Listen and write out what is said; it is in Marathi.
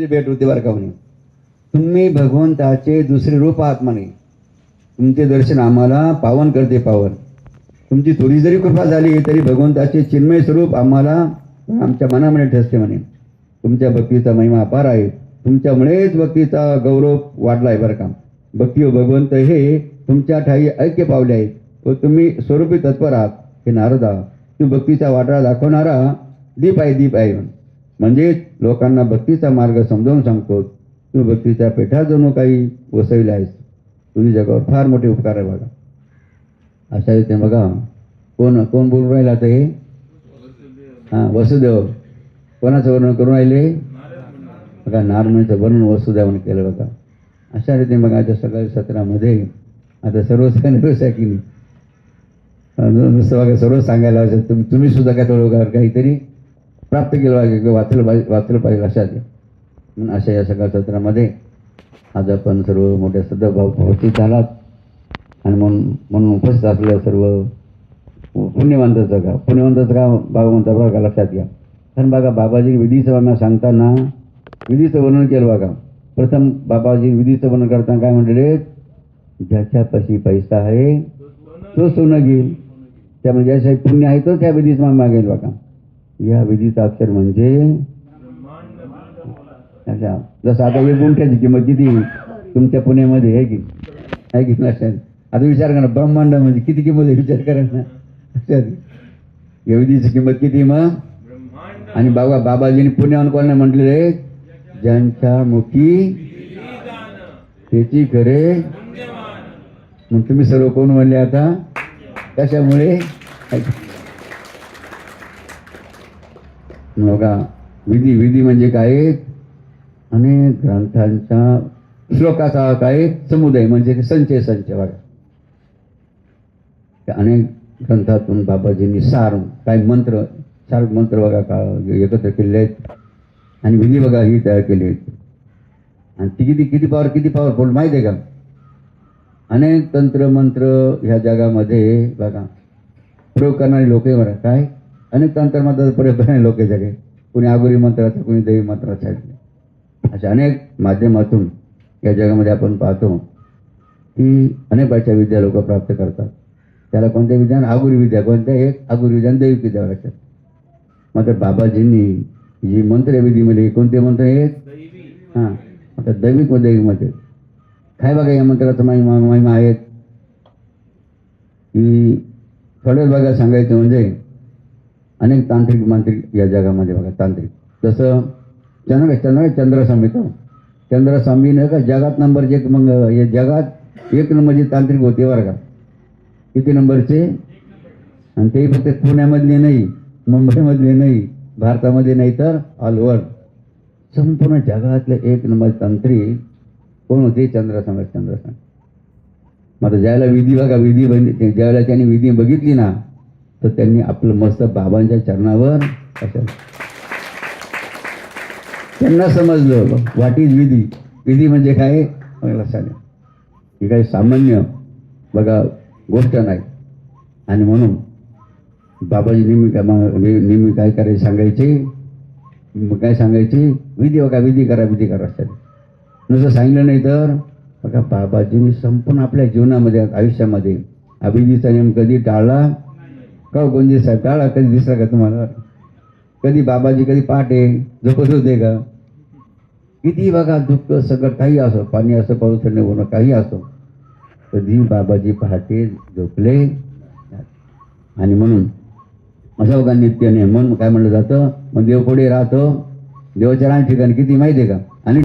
भेटवृत्ती भेट तुम्ही भगवंताचे दुसरे रूप आहात म्हणे. तुमचे दर्शन आम्हाला पावन करते पावन. तुमची थोडी जरी कृपा झाली तरी भगवंताचे चिन्मय स्वरूप आम्हाला आमच्या मनामध्ये ठसते म्हणे. तुमच्या भक्तीचा महिमा अपार आहे. तुमच्यामुळेच भक्तीचा गौरव वाढला आहे बरं का. भक्ती व भगवंत हे तुमच्या ठाई ऐक्य पावले आहेत. व तुम्ही स्वरूपी तत्पर आहात हे नारदा. तू भक्तीचा वाटा दाखवणारा दीप आहे दीप आहे म्हणजेच म्हणजे लोकांना भक्तीचा मार्ग समजावून सांगतो तू भक्तीच्या पेठा जणू काही वसविले आहेस. तुझी जगावर फार मोठे उपकार आहे बघा. अशा रीतीने बघा कोण कोण बोलून राहिला आता हे? हां वसुदेव. कोणाचं वर्णन करून राहिले? बघा नारळचं वर्णन वसुदेवाने केलं बघा. अशा रीतीने बघा आता सकाळी सत्रामध्ये आता सर्वच काही की नाही? नुसतं बघा सर्व सांगायला तुम्ही तुम्ही सुद्धा काय थोडं काहीतरी? प्राप्त केलं पाहिजे किंवा वाचलं पाहिजे वाचलं पाहिजे अशा म्हणून अशा या सकाळ सत्रामध्ये आज आपण सर्व मोठ्या सदभाव उपस्थित झालात. आणि म्हणून म्हणून उपस्थित असलेल्या सर्व पुण्यवंताचं का पुण्यवंताचं का बाबा म्हणता बघा का लक्षात घ्या. कारण बघा बाबाजी विधीचं वर्णन सांगताना विधीचं वर्णन केलं बघा. प्रथम बाबाजी विधीचं वर्णन करताना काय म्हटले? ज्याच्यापाशी पैसा आहे तो सोनं घेईल. त्यामुळे म्हणजे ज्याच्या पुण्य आहे तो त्या विधीचं मागेल बघा. या विधीचा अक्षर म्हणजे अच्छा जसं आता एक गुंठ्याची किंमत किती तुमच्या पुण्यामध्ये आहे की? आहे की लक्षात आता विचार करा ब्रह्मांड म्हणजे किती किंमत आहे? विचार करा ना. लक्षात या विधीची किंमत किती मग? आणि बाबा बाबाजींनी पुण्याहून कोणाला म्हटलेले ज्यांच्या मुखी त्याची खरे मग तुम्ही सर्व कोण म्हणले आता? कशामुळे? बघा विधी विधी म्हणजे काय? अनेक ग्रंथांचा श्लोकाचा काय? समुदाय म्हणजे संचय संचय बघा. त्या अनेक ग्रंथातून बाबाजींनी सार काही मंत्र सार मंत्र बघा का एकत्र केलेले आहेत. आणि विधी बघा ही तयार केली आहेत. आणि ती किती किती पावर किती पॉवरफुल माहिती आहे का? अनेक तंत्र मंत्र ह्या जगामध्ये बघा. प्रयोग करणारे लोक आहे बघा. काय? अनेक तंत्रमंत्र प्रयोग करणारे लोक आहे सगळे कोणी आगुरी मंत्राचा कोणी देवी मंत्राचा अशा अनेक माध्यमातून या जगामध्ये आपण पाहतो की अनेक भाषा विद्या लोक प्राप्त करतात. त्याला कोणत्या विद्यान आगुरी विद्या. कोणत्या एक आगुरी विद्यान देवी विद्या लक्षात मात्र बाबाजींनी जी मंत्रविधीमध्ये कोणते मंत्र? एक? हां. आता दैविक व दैविकमध्ये काय बघा या मंत्राचा महिमा महिमा आहेत की थोड्याच बघा सांगायचं म्हणजे अनेक तांत्रिक मांत्रिक या जगामध्ये बघा तांत्रिक. जसं चंद्र चंद्र चंद्रस्वामीचं चंद्रस्वामीनं का जगात नंबर एक मग या जगात एक नंबरचे तांत्रिक होते बरं का? किती नंबरचे? आणि ते फक्त पुण्यामधले नाही मुंबईमधले नाही भारतामध्ये नाही तर ऑल ओव्हर संपूर्ण जगातले एक नंबर तांत्रिक कोण होते? चंद्रस्वामी चंद्रस्वामी मग आता ज्यावेळेला विधी बघा विधी बघितली ज्यावेळेला त्यांनी विधी बघितली ना तर त्यांनी आपलं मस्त बाबांच्या चरणावर असं त्यांना समजलं व्हॉट इज विधी? विधी म्हणजे काय? लक्षात ही काही सामान्य बघा गोष्ट नाही. आणि म्हणून बाबाजी नेहमी काय नेहमी काय करायचे सांगायचे? मग काय सांगायचे? विधी बघा विधी करा विधी करा असतात. नुसतं सांगितलं नाही तर बघा बाबाजींनी संपूर्ण आपल्या जीवनामध्ये आयुष्यामध्ये अभिजीचा नियम कधी टाळला? का हो, कोण दिसला टाळा कधी दिसला का तुम्हाला? कधी बाबाजी कधी पहाटे? झोपत होते का? किती बघा दुःख सगळं काही असो पाणी असो पाऊस थंड होणं काही असो. कधी बाबाजी पहाटे झोपले. आणि म्हणून असं बघा नित्य नियम म्हणून काय म्हणलं जातं? मग देव पुढे राहतो. देवाच्या रान ठिकाणी किती माहिती आहे का?